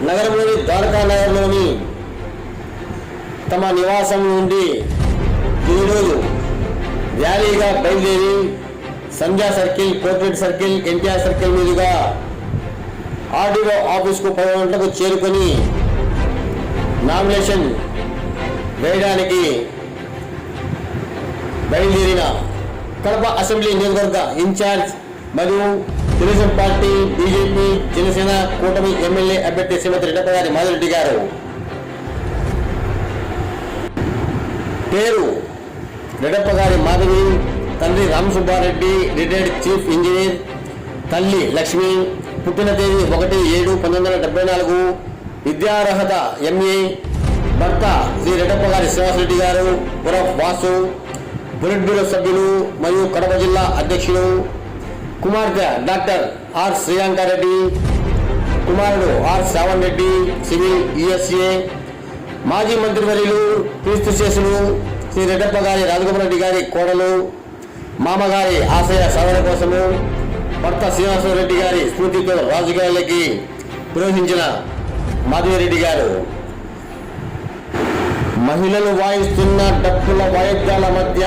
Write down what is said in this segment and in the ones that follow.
నగరంలోని ద్వారకా నగర్లోని తమ నివాసం నుండి ఈరోజు ర్యాలీగా బయలుదేరి Sandhya circle corporate circle NTR circle మీదుగా ఆర్డీఓ ఆఫీస్కు పది గంటలకు చేరుకొని నామినేషన్ వేయడానికి బయలుదేరిన కడప అసెంబ్లీ నియోజకవర్గ ఇన్ఛార్జ్ మరియు తెలుగుదేశం పార్టీ బీజేపీ జనసేన కూటమి ఎమ్మెల్యే అభ్యర్థి శ్రీమతి రెట్టప్పగారి మాధురెడ్డి గారు. పేరు రెడ్డప్ప గారి మాధవి తండ్రి రామసుబ్బారెడ్డి రిటైర్డ్ చీఫ్ ఇంజనీర్ తల్లి లక్ష్మి పుట్టిన తేదీ ఒకటి ఏడు పంతొమ్మిది వందల డెబ్బై నాలుగు విద్యార్హత ఎంఏ భర్త శ్రీ రెడ్డప్ప గారి శ్రీవాసరెడ్డి గారు పురఫ్ వాసు బులెట్ బ్యూరో సభ్యులు మరియు కడప జిల్లా అధ్యక్షులు కుమార్తె డాక్టర్ ఆర్ శ్రీలంకారెడ్డి కుమారుడు R Shravan Reddy civil USA మాజీ మంత్రివర్యులు క్రీస్తు శేషులు శ్రీ రెడ్డప్ప గారి రాజగోపాల్ రెడ్డి గారి కోడలు మామగారి ఆశయ సాధన కోసము భర్త శ్రీనివాసరెడ్డి గారి స్ఫూర్తితో రాజకీయాలకి ప్రవేశించిన మాధవిరెడ్డి గారు. మహిళలు వాయిస్తున్న డప్పుల వాయిద్యాల మధ్య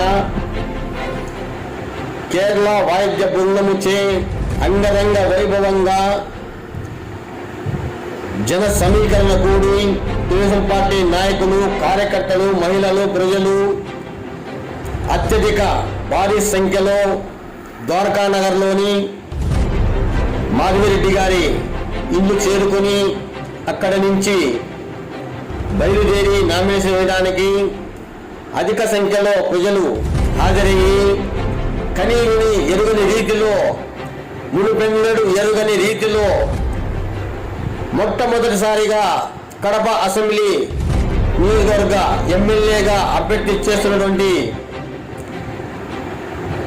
కేరళ వాయిద్య బృందముచే అంగరంగ వైభవంగా జన సమీకరణ కూడి తెలుగుదేశం పార్టీ నాయకులు కార్యకర్తలు మహిళలు ప్రజలు అత్యధిక భారీ సంఖ్యలో ద్వారకా నగర్లోని మాధవిరెడ్డి గారి ఇల్లు చేరుకుని అక్కడి నుంచి బయలుదేరి నామినేషన్ వేయడానికి అధిక సంఖ్యలో ప్రజలు హాజరయ్యి కనీవిని ఎరుగని రీతిలో మునుపెన్నడు ఎరుగని రీతిలో మొట్టమొదటిసారిగా కడప అసెంబ్లీ నియోజకవర్గ ఎమ్మెల్యేగా అభ్యర్థి చేస్తున్నటువంటి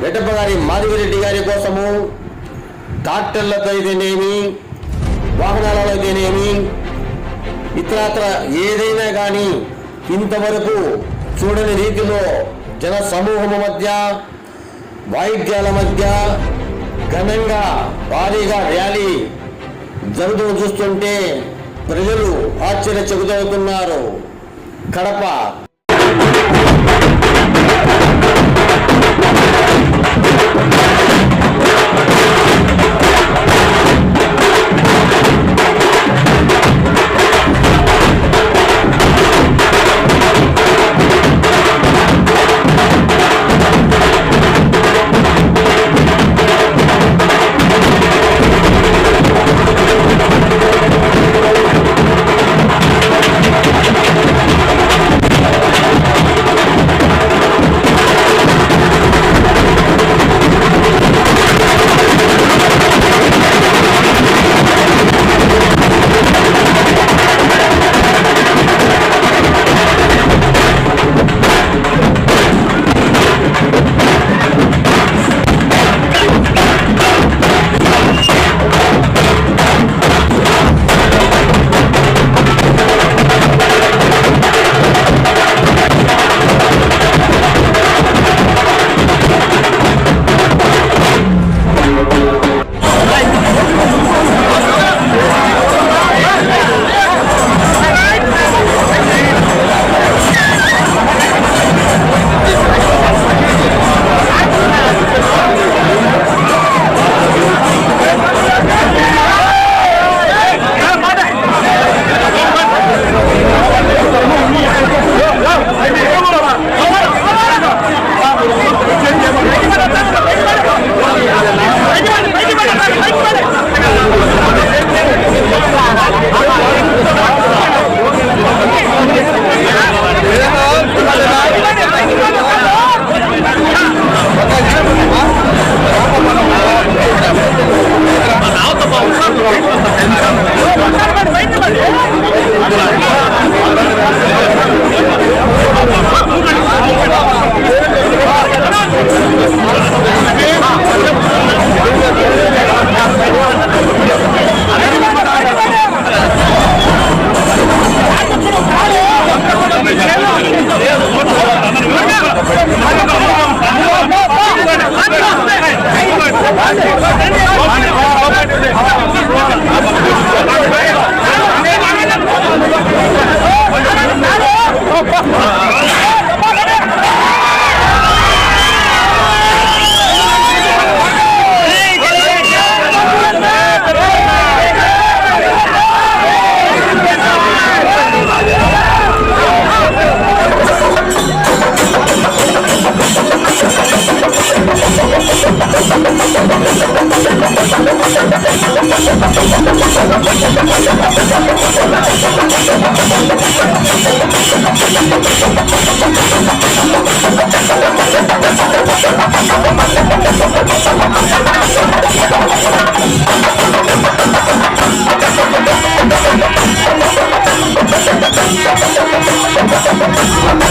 రెడ్డప్ప గారి మాధవిరెడ్డి గారి కోసము ట్రాక్టర్లతో అయితేనేమి వాహనాలలో అయితేనేమి ఇతరత్ర ఏదైనా కానీ ఇంతవరకు చూడని రీతిలో జన సమూహము మధ్య వాయిద్యాల మధ్య ఘనంగా భారీగా ర్యాలీ జరుగుతూ చూస్తుంటే ప్రజలు ఆశ్చర్యచకుతవుతున్నారు కడప.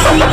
Thank